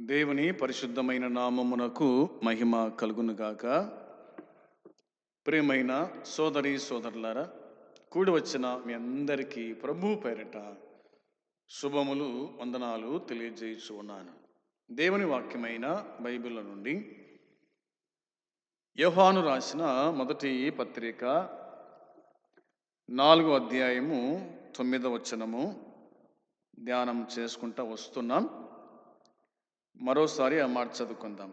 దేవుని పరిశుద్ధమైన నామమునకు మహిమ కలుగునుగాక. ప్రేమైన సోదరి సోదరులారా కూడి వచ్చిన మీ అందరికీ ప్రభు పేరిట శుభములు వందనాలు తెలియజేయచ్చు ఉన్నాను. దేవుని వాక్యమైన బైబిల్ నుండి యోహాను రాసిన మొదటి పత్రిక నాలుగో అధ్యాయము తొమ్మిదవ వచనము ధ్యానం చేసుకుంటా వస్తున్నాం. మరోసారి ఆ మాట చదువుకుందాం.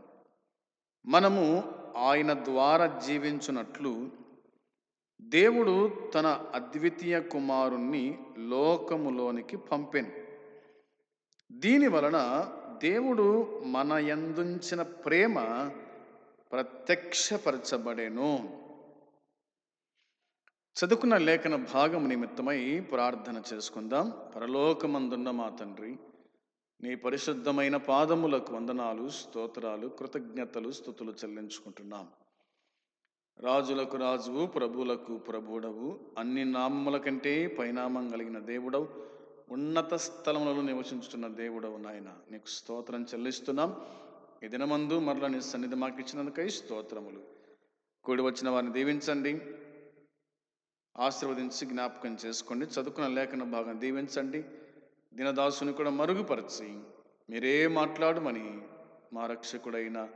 మనము ఆయన ద్వారా జీవించున్నట్లు దేవుడు తన అద్వితీయ కుమారుణ్ణి లోకములోనికి పంపెను. దీని వలన దేవుడు మన ఎందుంచిన ప్రేమ ప్రత్యక్షపరచబడేను. చదువుకున్న లేఖన భాగం నిమిత్తమై ప్రార్థన చేసుకుందాం. పరలోకమందున్న మా తండ్రి నీ పరిశుద్ధమైన పాదములకు వందనాలు స్తోత్రాలు కృతజ్ఞతలు స్థుతులు చెల్లించుకుంటున్నాం. రాజులకు రాజువు ప్రభువులకు ప్రభుడవు అన్ని నామముల కంటే పైనామం కలిగిన దేవుడవు. ఉన్నత స్థలములలో నివసించుతున్న దేవుడవు నాయన. నీకు స్తోత్రం చెల్లిస్తున్నాం. ఈ దినమందు మరల నీ సన్నిధి మాకు ఇచ్చినందుకై స్తోత్రములు. కూడి వచ్చిన వారిని దీవించండి. ఆశీర్వదించి జ్ఞాపకం చేసుకోండి. చదువుకున్న లేఖన భాగం దీవించండి. దినదాసుని కూడా మరుగుపరిచి మీరే మాట్లాడమని మా రక్షకుడైన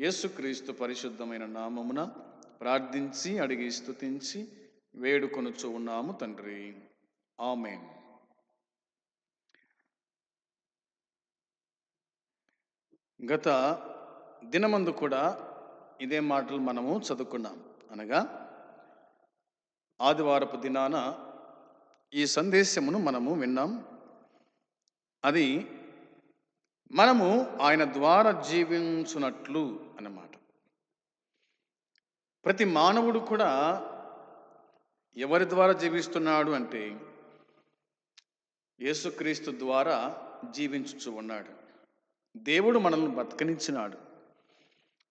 యేసుక్రీస్తు పరిశుద్ధమైన నామమున ప్రార్థించి అడిగి స్థుతించి వేడుకొనుచు ఉన్నాము తండ్రి. ఆమెన్. గత దినమందు కూడా ఇదే మాటలు మనము చదువుకున్నాం. అనగా ఆదివారపు దినాన ఈ సందేశమును మనము విన్నాం. అది మనము ఆయన ద్వారా జీవించున్నట్లు అన్నమాట. ప్రతి మానవుడు కూడా ఎవరి ద్వారా జీవిస్తున్నాడు అంటే యేసుక్రీస్తు ద్వారా జీవించుచు ఉన్నాడు. దేవుడు మనల్ని బతికనించినాడు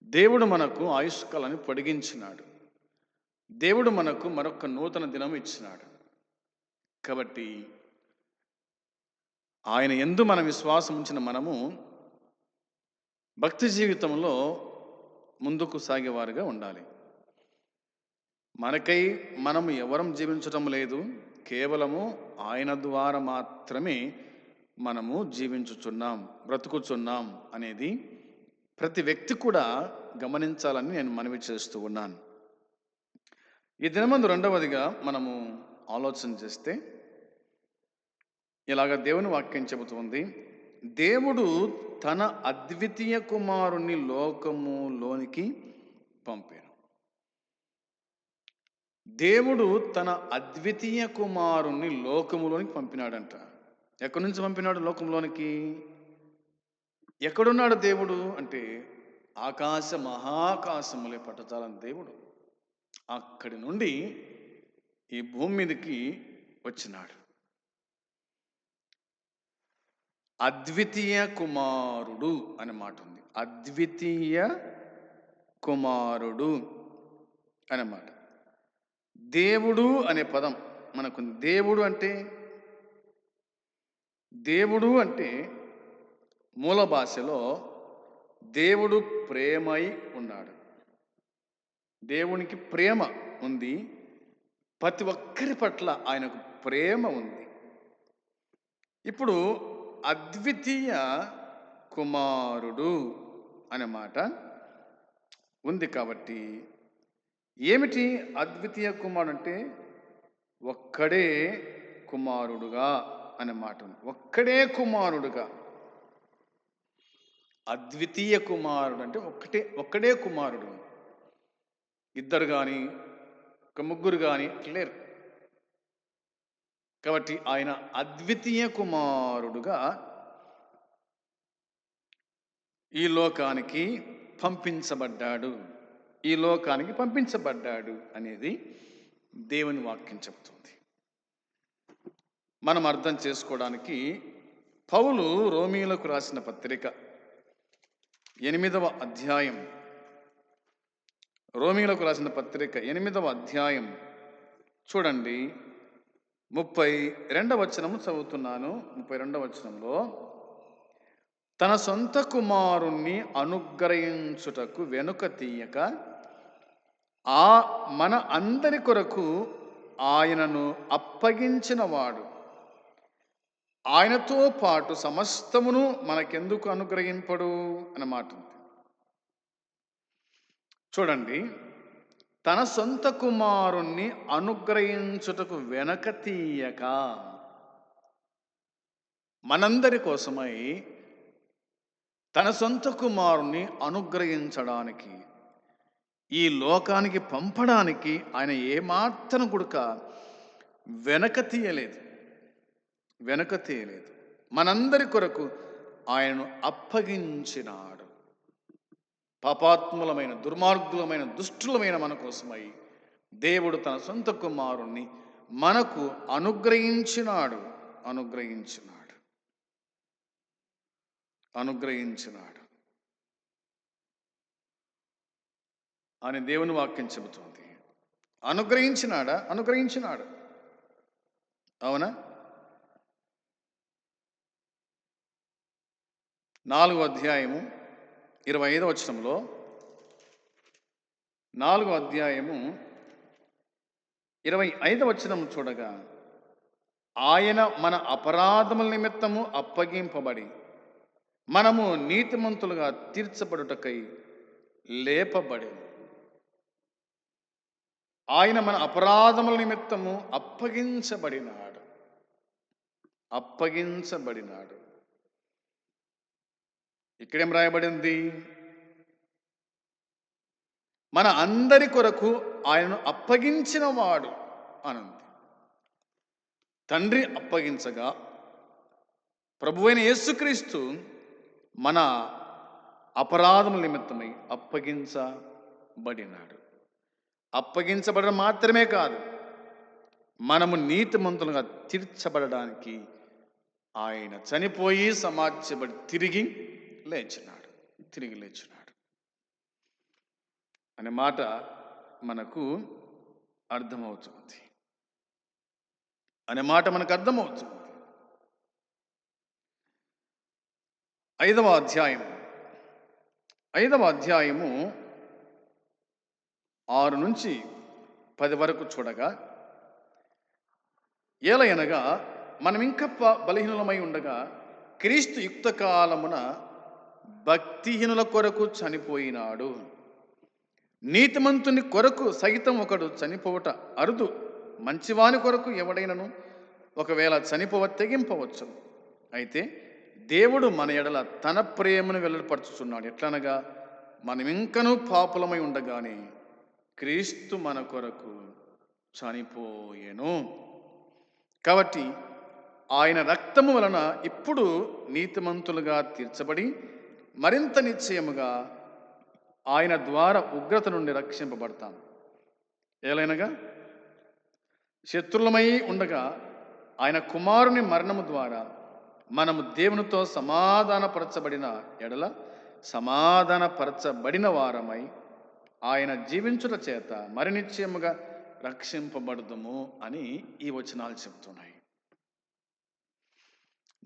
దేవుడు మనకు ఆయుష్కాలను పొడిగించినాడు. దేవుడు మనకు మరొక నూతన దినం ఇచ్చినాడు. కాబట్టి ఆయన ఎందు మన విశ్వాసం ఉంచిన మనము భక్తి జీవితంలో ముందుకు సాగేవారుగా ఉండాలి. మనకై మనము ఎవరం జీవించటం లేదు. కేవలము ఆయన ద్వారా మాత్రమే మనము జీవించుచున్నాం బ్రతుకుచున్నాం అనేది ప్రతి వ్యక్తి కూడా గమనించాలని నేను మనవి చేస్తూ ఉన్నాను. ఈ దినమందు రెండవదిగా మనము ఆలోచన చేస్తే ఇలాగ దేవుని వాక్యం చెబుతుంది దేవుడు తన అద్వితీయ కుమారుని లోకములోనికి పంపాను దేవుడు తన అద్వితీయ కుమారుణ్ణి లోకములోనికి పంపినాడంట. ఎక్కడి నుంచి పంపినాడు లోకంలోనికి ఎక్కడున్నాడు దేవుడు? అంటే ఆకాశ మహాకాశములే పట్టచాలని దేవుడు అక్కడి నుండి ఈ భూమి మీదకి వచ్చినాడు. అద్వితీయ కుమారుడు అనే మాట ఉంది. అద్వితీయ కుమారుడు అన్నమాట దేవుడు అనే పదం మనకు దేవుడు అంటే? దేవుడు అంటే మూల భాషలో దేవుడు ప్రేమై ఉన్నాడు. దేవునికి ప్రేమ ఉంది. ప్రతి ఒక్కరి పట్ల ఆయనకు ప్రేమ ఉంది. ఇప్పుడు అద్వితీయ కుమారుడు అనే మాట ఉంది కాబట్టి ఏమిటి అద్వితీయ కుమారుడు అంటే? ఒక్కడే కుమారుడుగా అనే మాట ఉంది. ఒక్కడే కుమారుడుగా. అద్వితీయ కుమారుడు అంటే ఒక్కటే ఒక్కడే కుమారుడు. ఇద్దరు కానీ ఒక ముగ్గురు కానీ లేరు. కాబట్టి ఆయన అద్వితీయ కుమారుడుగా ఈ లోకానికి పంపించబడ్డాడు. ఈ లోకానికి పంపించబడ్డాడు అనేది దేవుని వాక్యం చెప్తుంది మనం అర్థం చేసుకోవడానికి పౌలు రోమీలకు రాసిన పత్రిక ఎనిమిదవ అధ్యాయం. రోమీలకు రాసిన పత్రిక ఎనిమిదవ అధ్యాయం. చూడండి. ముప్పై రెండవ వచనము చదువుతున్నాను. ముప్పై రెండవ వచనంలో తన సొంత కుమారుణ్ణి అనుగ్రహించుటకు వెనుక తీయక ఆ మన అందరి కొరకు ఆయనను అప్పగించినవాడు. ఆయనతో పాటు సమస్తమును మనకెందుకు అనుగ్రహింపడు? అన్నమాట. చూడండి తన సొంత కుమారుణ్ణి అనుగ్రహించుటకు వెనక తీయక. మనందరి కోసమై తన సొంత కుమారుణ్ణి అనుగ్రహించడానికి ఈ లోకానికి పంపడానికి ఆయన ఏమాత్రం గుడక వెనక తీయలేదు. వెనక తీయలేదు. మనందరి కొరకు ఆయనను అప్పగించినాడు. పాపాత్ములమైన దుర్మార్గులమైన దుష్టులమైన మన కోసమై దేవుడు తన సొంత కుమారుణ్ణి మనకు అనుగ్రహించినాడు. అనుగ్రహించినాడు. అనుగ్రహించినాడు. అని దేవుని వాక్యం చెబుతోంది. అనుగ్రహించినాడా? అనుగ్రహించినాడు. అవునా? నాలుగు అధ్యాయము ఇరవై ఐదవ వచనంలో నాలుగో అధ్యాయము ఇరవై ఐదవ వచనం చూడగా ఆయన మన అపరాధముల నిమిత్తము అప్పగింపబడి మనము నీతిమంతులుగా తీర్చబడుటకై లేపబడి ఆయన మన అపరాధముల నిమిత్తము అప్పగించబడినాడు. అప్పగించబడినాడు. ఇక్కడేం రాయబడింది? మన అందరి కొరకు ఆయనను అప్పగించిన వాడు అనంది. తండ్రి అప్పగించగా ప్రభువైన యేసుక్రీస్తు మన అపరాధముల నిమిత్తమై అప్పగించబడినాడు. అప్పగించబడడం మాత్రమే కాదు మనము నీతిమంతులుగా తీర్చబడడానికి ఆయన చనిపోయి సమాధ్యపడి తిరిగి లేచినాడు తిరిగి లేచినాడు. అనే మాట మనకు అర్థమవుతుంది. అనే మాట మనకు అర్థమవుతుంది. ఐదవ అధ్యాయం ఐదవ అధ్యాయము ఆరు నుంచి పది వరకు చూడగా ఏలయనగా మనం ఇంకా బలహీనమై ఉండగా క్రీస్తు యుక్త కాలమున భక్తిహీనుల కొరకు చనిపోయినాడు. నీతిమంతుని కొరకు సహితం ఒకడు చనిపోవట అరుదు. మంచివాని కొరకు ఎవడైనను ఒకవేళ చనిపోవ తెగింపవచ్చు అయితే దేవుడు మన ఎడల తన ప్రేమను వెల్లడిపరుచుచున్నాడు. ఎట్లనగా మనం ఇంకనూ పాపులమై ఉండగానే క్రీస్తు మన కొరకు చనిపోయెను. కాబట్టి ఆయన రక్తము వలన ఇప్పుడు నీతిమంతులుగా తీర్చబడి మరింత నిశ్చయముగా ఆయన ద్వారా ఉగ్రత నుండి రక్షింపబడతాం ఏలైనగా శత్రులమై ఉండగా ఆయన కుమారుని మరణము ద్వారా మనము దేవునితో సమాధానపరచబడిన ఎడల సమాధానపరచబడిన వారమై ఆయన జీవించుట చేత మరి నిశ్చయముగా రక్షింపబడదుము అని ఈ వచనాలు చెబుతున్నాయి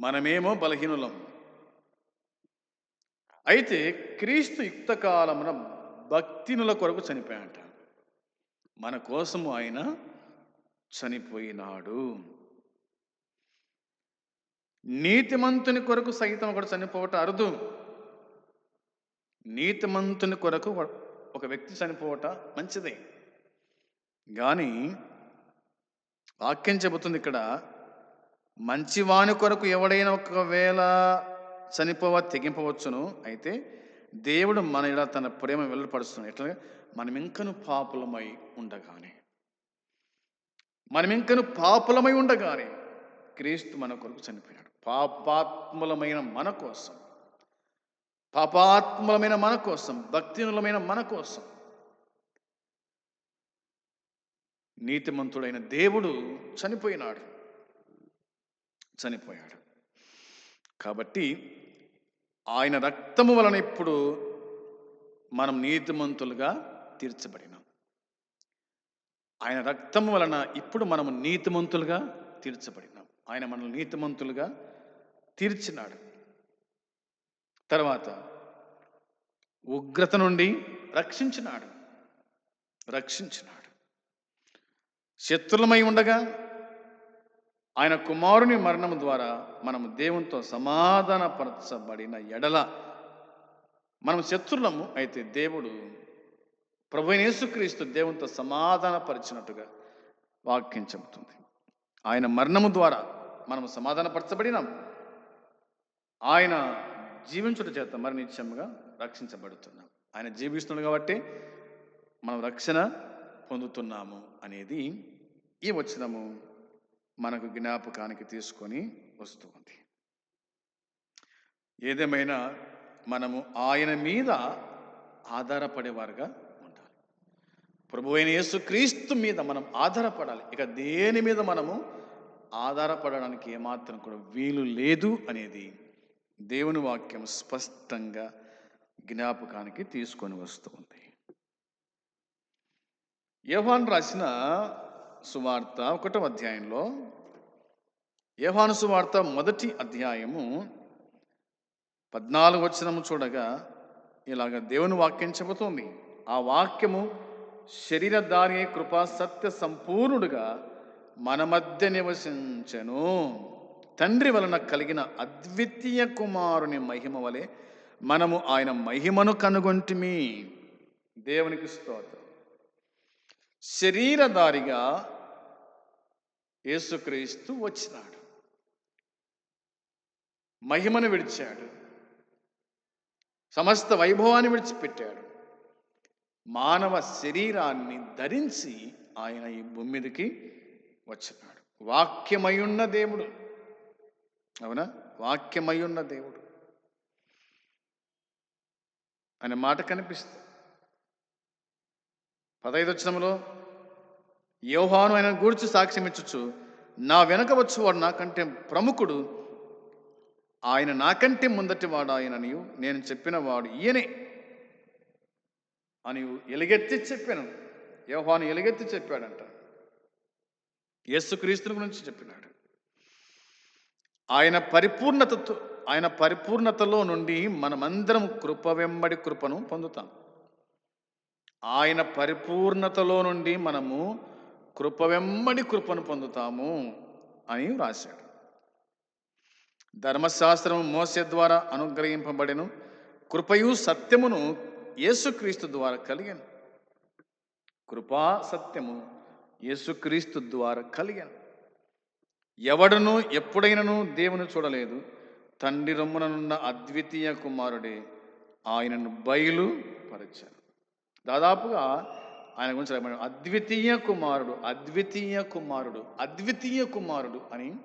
మనమేమో బలహీనులం. అయితే క్రీస్తు యుక్త కాలమున భక్తినుల కొరకు చనిపోయాట. మన కోసము ఆయన చనిపోయినాడు. నీతిమంతుని కొరకు సైతం ఒకడు చనిపోవట అరుదు. నీతిమంతుని కొరకు ఒక- ఒక వ్యక్తి చనిపోవట మంచిదే. కానీ వాక్యం చెబుతుంది ఇక్కడ మంచివాని కొరకు ఎవడైనా ఒకవేళ చనిపోవ తెగింపవచ్చును. అయితే దేవుడు మన ఇలా తన ప్రేమ వెల్లడిపరుస్తున్నాడు ఎట్లా మనం ఇంకను పాపులమై ఉండగానే. మనం ఇంకను పాపులమై ఉండగానే క్రీస్తు మన కొరకు చనిపోయాడు. పాపాత్ములమైన మన కోసం. పాపాత్ములమైన మన కోసం భక్తినులమైన మన కోసం. నీతిమంతుడైన దేవుడు చనిపోయినాడు. చనిపోయాడు. కాబట్టి ఆయన రక్తము వలన ఇప్పుడు మనం నీతిమంతులుగా తీర్చబడినాం. ఆయన రక్తము వలన ఇప్పుడు మనము నీతిమంతులుగా తీర్చబడినాం. ఆయన మనల్ని నీతిమంతులుగా తీర్చినాడు. తర్వాత ఉగ్రత నుండి రక్షించినాడు. రక్షించినాడు. శత్రులమై ఉండగా ఆయన కుమారుని మరణము ద్వారా మనము దేవునితో సమాధానపరచబడిన ఎడల మనం శత్రులము అయితే దేవుడు ప్రభు యేసుక్రీస్తు దేవునితో సమాధానపరిచినట్టుగా వాక్యం చెబుతుంది. ఆయన మరణము ద్వారా మనం సమాధానపరచబడినాం. ఆయన జీవించుట చేత మరి రక్షించబడుతున్నాం. ఆయన జీవిస్తున్నాడు కాబట్టి మనం రక్షణ పొందుతున్నాము అనేది ఈ వచనము. మనకు జ్ఞాపకానికి తీసుకొని వస్తూ ఉంది. ఏదేమైనా మనము ఆయన మీద ఆధారపడేవారుగా ఉండాలి. ప్రభు అయిన యేసుక్రీస్తు మీద మనం ఆధారపడాలి. ఇక దేని మీద మనము ఆధారపడడానికి ఏమాత్రం కూడా వీలు లేదు అనేది దేవుని వాక్యం స్పష్టంగా జ్ఞాపకానికి తీసుకొని వస్తూ ఉంది. యోహాన్ రాసిన సువార్త ఒకటో అధ్యాయంలో యోహాను సువార్త మొదటి అధ్యాయము పద్నాలుగు వచనము చూడగా ఇలాగ దేవుని వాక్యం చెబుతోంది. ఆ వాక్యము శరీరధారి అయి కృపా సత్య సంపూర్ణుడుగా మన మధ్య నివసించెను. తండ్రి వలన కలిగిన అద్వితీయ కుమారుని మహిమ వలె మనము ఆయన మహిమను కనుగొంటిమి. దేవునికి స్తోత్రం. శరీరధారిగా యేసుక్రీస్తు వచ్చినాడు. మహిమను విడిచాడు. సమస్త వైభవాన్ని విడిచిపెట్టాడు. మానవ శరీరాన్ని ధరించి ఆయన ఈ భూమి మీదకి వచ్చినాడు. వాక్యమయున్న దేవుడు. అవునా? వాక్యమయున్న దేవుడు. అనే మాట కనిపిస్తుంది. పదహైదు వచ్చినములో యోహాను ఆయన గూర్చి సాక్ష్యం నా వెనక వచ్చేవాడు నాకంటే ప్రముఖుడు ఆయన నాకంటే ముందటి వాడు ఆయననియు నేను చెప్పిన వాడు ఈయనే అని ఎలుగెత్తి చెప్పాను. యోహాను ఎలుగెత్తి చెప్పాడంట. యేసుక్రీస్తుని గురించి చెప్పినాడు. ఆయన పరిపూర్ణతతో ఆయన పరిపూర్ణతలో నుండి మనమందరం కృప వెంబడి కృపను పొందుతాం. ఆయన పరిపూర్ణతలో నుండి మనము కృప వెంబడి కృపను పొందుతాము అని రాశాడు ధర్మశాస్త్రము మోసే ద్వారా అనుగ్రహింపబడెను. కృపయు సత్యమును యేసుక్రీస్తు ద్వారా కలిగాను. కృపా సత్యము యేసుక్రీస్తు ద్వారా కలిగాను. ఎవడను ఎప్పుడైనను దేవుని చూడలేదు. తండ్రి రొమ్ముననున్న అద్వితీయ కుమారుడే ఆయనను బయలు పరచారు దాదాపుగా ఆయన గురించి రాయబడి అద్వితీయ కుమారుడు అద్వితీయ కుమారుడు అద్వితీయ కుమారుడు అని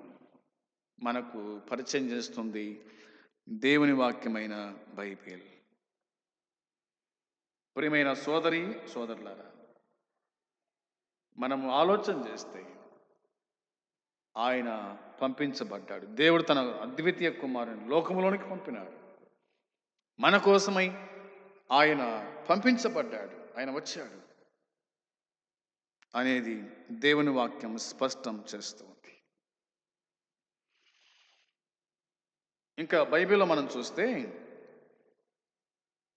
మనకు పరిచయం చేస్తుంది దేవుని వాక్యమైన బైబిల్. ప్రియమైన సోదరి సోదరులారా మనము ఆలోచన చేస్తే ఆయన పంపించబడ్డాడు. దేవుడు తన అద్వితీయ కుమారుని లోకంలోనికి పంపినాడు. మన కోసమై ఆయన పంపించబడ్డాడు. ఆయన వచ్చాడు. అనేది దేవుని వాక్యం స్పష్టం చేస్తుంది. ఇంకా బైబిల్లో మనం చూస్తే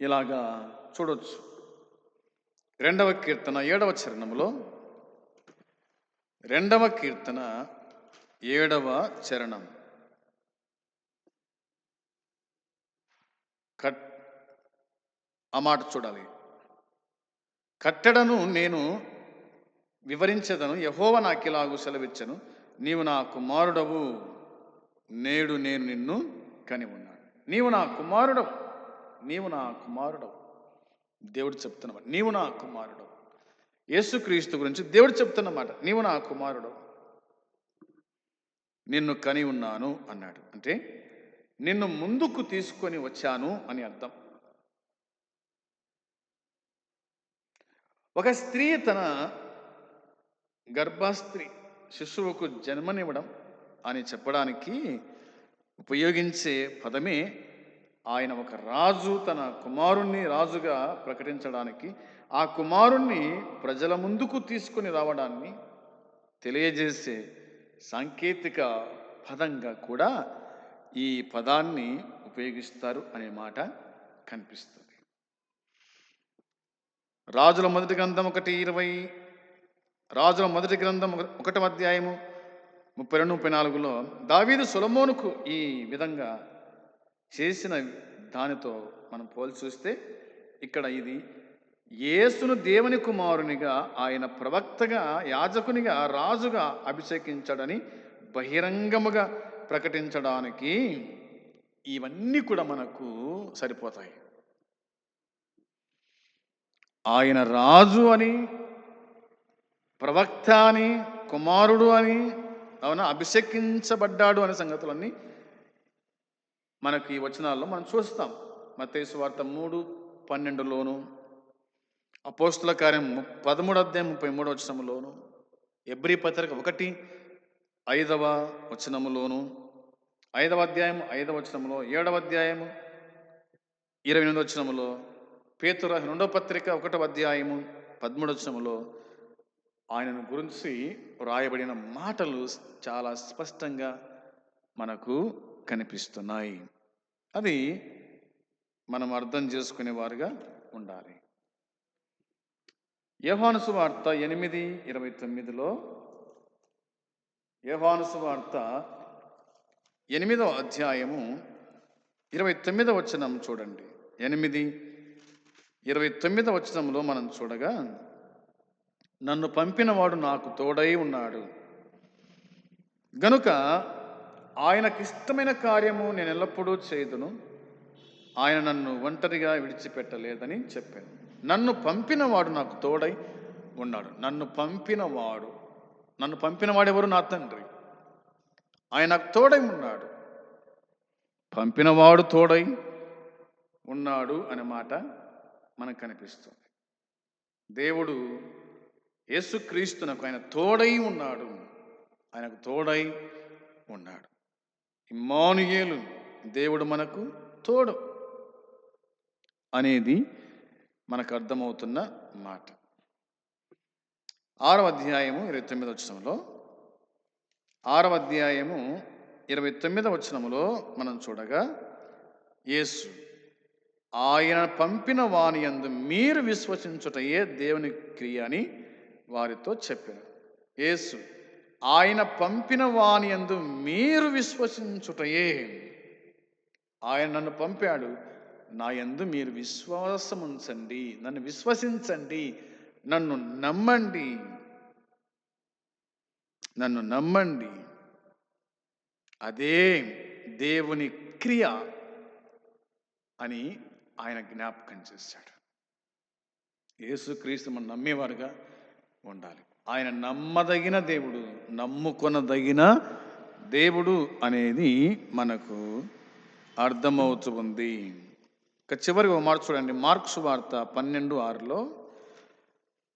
ఇలాగా చూడొచ్చు. రెండవ కీర్తన ఏడవ చరణంలో రెండవ కీర్తన ఏడవ చరణం. కట్ ఆ మాట చూడాలి. కట్టడను నేను వివరించదను యహోవ నాకిలాగు సెలవిచ్చను నీవు నా కుమారుడవు నేడు నేను నిన్ను కని ఉన్నాను. నీవు నా కుమారుడవు నీవు నా కుమారుడవు. దేవుడు చెప్తున్నమాట నీవు నా కుమారుడవు. యేసుక్రీస్తు గురించి దేవుడు చెప్తున్నమాట నీవు నా కుమారుడవు. నిన్ను కని ఉన్నాను అన్నాడు. అంటే నిన్ను ముందుకు తీసుకొని వచ్చాను అని అర్థం. ఒక స్త్రీ తన గర్భస్త్రీ శిశువుకు జన్మనివ్వడం అని చెప్పడానికి ఉపయోగించే పదమే ఆయన ఒక రాజు తన కుమారుణ్ణి రాజుగా ప్రకటించడానికి ఆ కుమారుణ్ణి ప్రజల ముందుకు తీసుకొని రావడాన్ని తెలియజేసే సాంకేతిక పదంగా కూడా ఈ పదాన్ని ఉపయోగిస్తారు అనే మాట కనిపిస్తుంది. రాజుల మొదటి గ్రంథం ఒకటి ఇరవై రాజుల మొదటి గ్రంథం ఒకటి ఒకటవ అధ్యాయము ముప్పై రెండు ముప్పై నాలుగులో దావీదు సులమోనుకు ఈ విధంగా చేసిన దానితో మనం పోల్చి చూస్తే ఇక్కడ ఇది యేసును దేవుని కుమారునిగా ఆయన ప్రవక్తగా యాజకునిగా రాజుగా అభిషేకించాడని బహిరంగముగా ప్రకటించడానికి ఇవన్నీ కూడా మనకు సరిపోతాయి. ఆయన రాజు అని ప్రవక్త అని కుమారుడు అని అవునా అభిషేకించబడ్డాడు అనే సంగతులన్నీ మనకి ఈ వచనాల్లో మనం చూస్తాం. మతేసు వార్త మూడు పన్నెండులోను అపోస్తుల కార్యం పదమూడు అధ్యాయం ముప్పై మూడు వచనములోను ఎబ్రి పత్రిక ఒకటి ఐదవ వచనములోను ఐదవ అధ్యాయం ఐదవ వచనములో ఏడవ అధ్యాయము ఇరవై ఎనిమిది వచనములో పేతుర రెండవ పత్రిక ఒకటవ అధ్యాయము పదమూడు ఆయనను గురించి వ్రాయబడిన మాటలు చాలా స్పష్టంగా మనకు కనిపిస్తున్నాయి. అది మనం అర్థం చేసుకునే వారుగా ఉండాలి. యోహాను వార్త ఎనిమిది ఇరవై తొమ్మిదిలో యోహాను వార్త ఎనిమిదవ అధ్యాయము ఇరవై తొమ్మిదవ వచనం చూడండి. ఎనిమిది ఇరవై తొమ్మిదవ వచనంలో మనం చూడగా నన్ను పంపినవాడు నాకు తోడై ఉన్నాడు. గనుక ఆయనకిష్టమైన కార్యము నేను ఎల్లప్పుడూ చేయదును. ఆయన నన్ను ఒంటరిగా విడిచిపెట్టలేదని చెప్పాను. నన్ను పంపినవాడు నాకు తోడై ఉన్నాడు. నన్ను పంపినవాడు. నన్ను పంపినవాడు ఎవరు? నా తండ్రి. ఆయన నాకు తోడై ఉన్నాడు. పంపినవాడు తోడై ఉన్నాడు అనే మాట మనకు కనిపిస్తుంది. దేవుడు యేసుక్రీస్తునకు ఆయన తోడై ఉన్నాడు. ఆయనకు తోడై ఉన్నాడు. ఇమ్మానుయేలు దేవుడు మనకు తోడు అనేది మనకు అర్థమవుతున్న మాట. ఆరవ అధ్యాయము ఇరవై తొమ్మిది వచనంలో ఆరవ అధ్యాయము ఇరవై తొమ్మిదవ వచనములో మనం చూడగా యేసు ఆయన పంపిన వాని యందు మీరు విశ్వసించుటయే దేవుని క్రియ అని వారితో చెప్పారు. యేసు ఆయన పంపిన వాని యందు మీరు విశ్వసించుటయే. ఆయన నన్ను పంపాడు నా యందు మీరు విశ్వాసం ఉంచండి నన్ను విశ్వసించండి నన్ను నమ్మండి నన్ను నమ్మండి. అదే దేవుని క్రియ అని ఆయన జ్ఞాపకం చేశాడు. యేసుక్రీస్తు మనం నమ్మేవారుగా ఉండాలి. ఆయన నమ్మదగిన దేవుడు నమ్ముకొనదగిన దేవుడు అనేది మనకు అర్థమవుతూ ఉంది ఇక చివరికి ఒక మాట చూడండి. మార్క్స్ వార్త పన్నెండు ఆరులో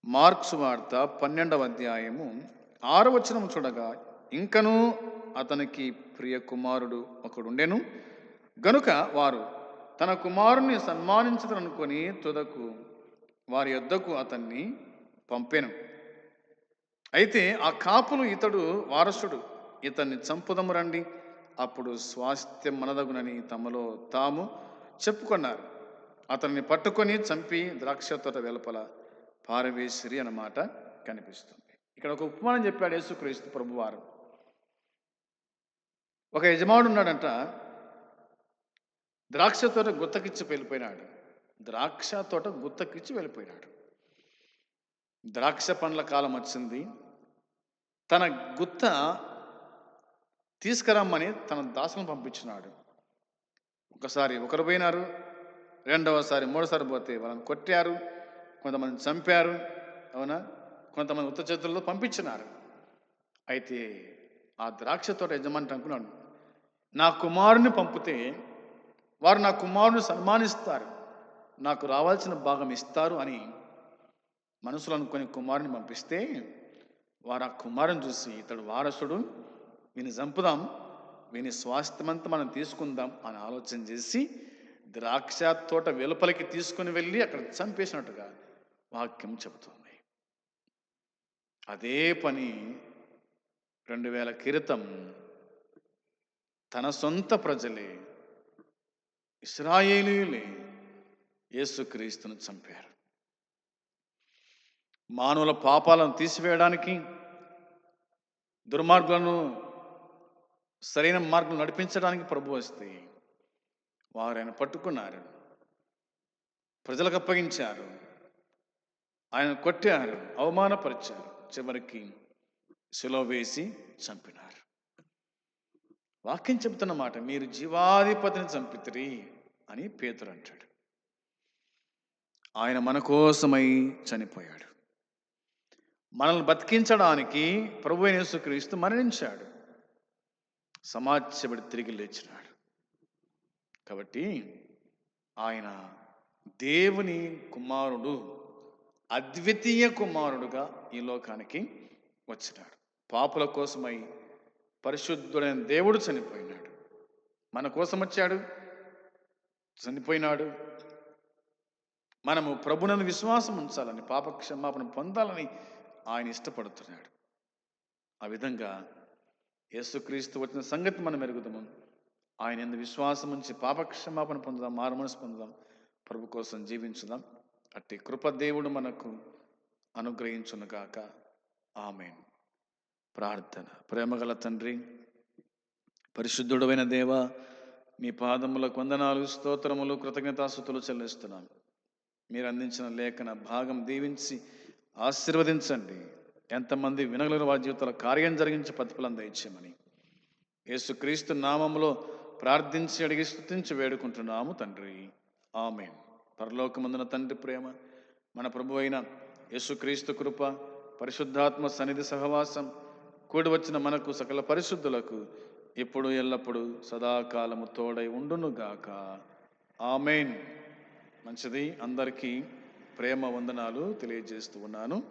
మార్క్స్ వార్త పన్నెండవ అధ్యాయము ఆరు వచనం చూడగా ఇంకనూ అతనికి ప్రియ కుమారుడు ఒకడుండెను. గనుక వారు తన కుమారుని సన్మానించదనుకొని తుదకు వారి యొద్దకు అతన్ని పంపెను. అయితే ఆ కాపులు ఇతడు వారసుడు ఇతన్ని చంపుదము రండి అప్పుడు స్వాస్థ్యం మనదగునని తమలో తాము చెప్పుకున్నారు. అతన్ని పట్టుకొని చంపి ద్రాక్ష తోట వెలుపల పారవేసిరి అన్నమాట కనిపిస్తుంది. ఇక్కడ ఒక ఉపమానం చెప్పాడు యేసుక్రీస్తు ప్రభువారు. ఒక యజమానుడు ఉన్నాడంట ద్రాక్ష తోట గుత్తకిచ్చి వెళ్ళిపోయినాడు. ద్రాక్ష తోట గుత్తకిచ్చి వెళ్ళిపోయినాడు. ద్రాక్ష పండ్ల కాలం వచ్చింది. తన గుత్త తీసుకురమ్మని తన దాసులను పంపించినాడు. ఒకసారి ఒకరు పోయినారు. రెండవసారి మూడోసారి పోతే వాళ్ళని కొట్టారు. కొంతమంది చంపారు. అవునా? కొంతమంది ఉత్త చేతుల్లో పంపించినారు. అయితే ఆ ద్రాక్ష తోట యజమాని అనుకున్నాడు నా కుమారుని పంపితే వారు నా కుమారుని సన్మానిస్తారు. నాకు రావాల్సిన భాగం ఇస్తారు అని మనసులో అనుకుని కుమారుని పంపిస్తే వారు ఆ కుమారుని చూసి ఇతడు వారసుడు వీని చంపుదాం వీని స్వాస్థ్యమంతా మనం తీసుకుందాం అని ఆలోచన చేసి ద్రాక్ష తోట వెలుపలికి తీసుకుని వెళ్ళి అక్కడ చంపేసినట్టుగా వాక్యం చెబుతుంది. అదే పని రెండు వేల క్రితం తన సొంత ప్రజలే ఇస్రాయేలీలే యేసుక్రీస్తును చంపారు. మానవుల పాపాలను తీసివేయడానికి దుర్మార్గులను సరైన మార్గం నడిపించడానికి ప్రభు వస్తే వారు ఆయన పట్టుకున్నారు. ప్రజలకు అప్పగించారు. ఆయన కొట్టారు. అవమానపరిచారు. చివరికి శిలో వేసి చంపినారు. వాక్యం చెబుతున్న మాట మీరు జీవాధిపతిని చంపితిరి. అని పేతురు అంటాడు ఆయన మన కోసమై చనిపోయాడు. మనల్ని బతికించడానికి ప్రభు యేసుక్రీస్తు మరణించాడు. సమాజబడి తిరిగి లేచినాడు. కాబట్టి ఆయన దేవుని కుమారుడు అద్వితీయ కుమారుడుగా ఈ లోకానికి వచ్చినాడు. పాపుల కోసమై పరిశుద్ధుడైన దేవుడు చనిపోయినాడు. మన కోసం వచ్చాడు? చనిపోయినాడు. మనము ప్రభునను విశ్వాసం ఉంచాలని పాపక్షమాపణ పొందాలని ఆయన ఇష్టపడుతున్నాడు. ఆ విధంగా యేసుక్రీస్తు వచ్చిన సంగతి మనం ఎరుగుదాము. ఆయన ఎందు విశ్వాసం ఉంచి పాపక్షమాపణ పొందుదాం మారు మనసు పొందుదాం ప్రభు కోసం జీవించుదాం. అట్టి కృపదేవుడు మనకు అనుగ్రహించునుగాక. ఆమె ప్రార్థన. ప్రేమగల తండ్రి పరిశుద్ధుడమైన దేవ మీ పాదములకు వందనాలు స్తోత్రములు కృతజ్ఞతాసుతులు చెల్లిస్తున్నాం మీరు అందించిన లేఖన భాగం దీవించి ఆశీర్వదించండి. ఎంతమంది వినగలిగిన వారి జీవితాల కార్యం జరిగించి ప్రతిఫలం దయచేయమని యేసుక్రీస్తు నామములో ప్రార్థించి అడిగి స్తుతించి వేడుకుంటున్నాము తండ్రి. ఆమె పరలోకమందున తండ్రి ప్రేమ మన ప్రభు అయిన యేసుక్రీస్తు కృప పరిశుద్ధాత్మ సన్నిధి సహవాసం కూడి వచ్చిన మనకు సకల పరిశుద్ధులకు ఇప్పుడు ఎల్లప్పుడు సదాకాలము తోడై ఉండునుగాక. ఆమెన్. మంచిది. అందరికీ ప్రేమ వందనాలు తెలియజేస్తూ ఉన్నాను.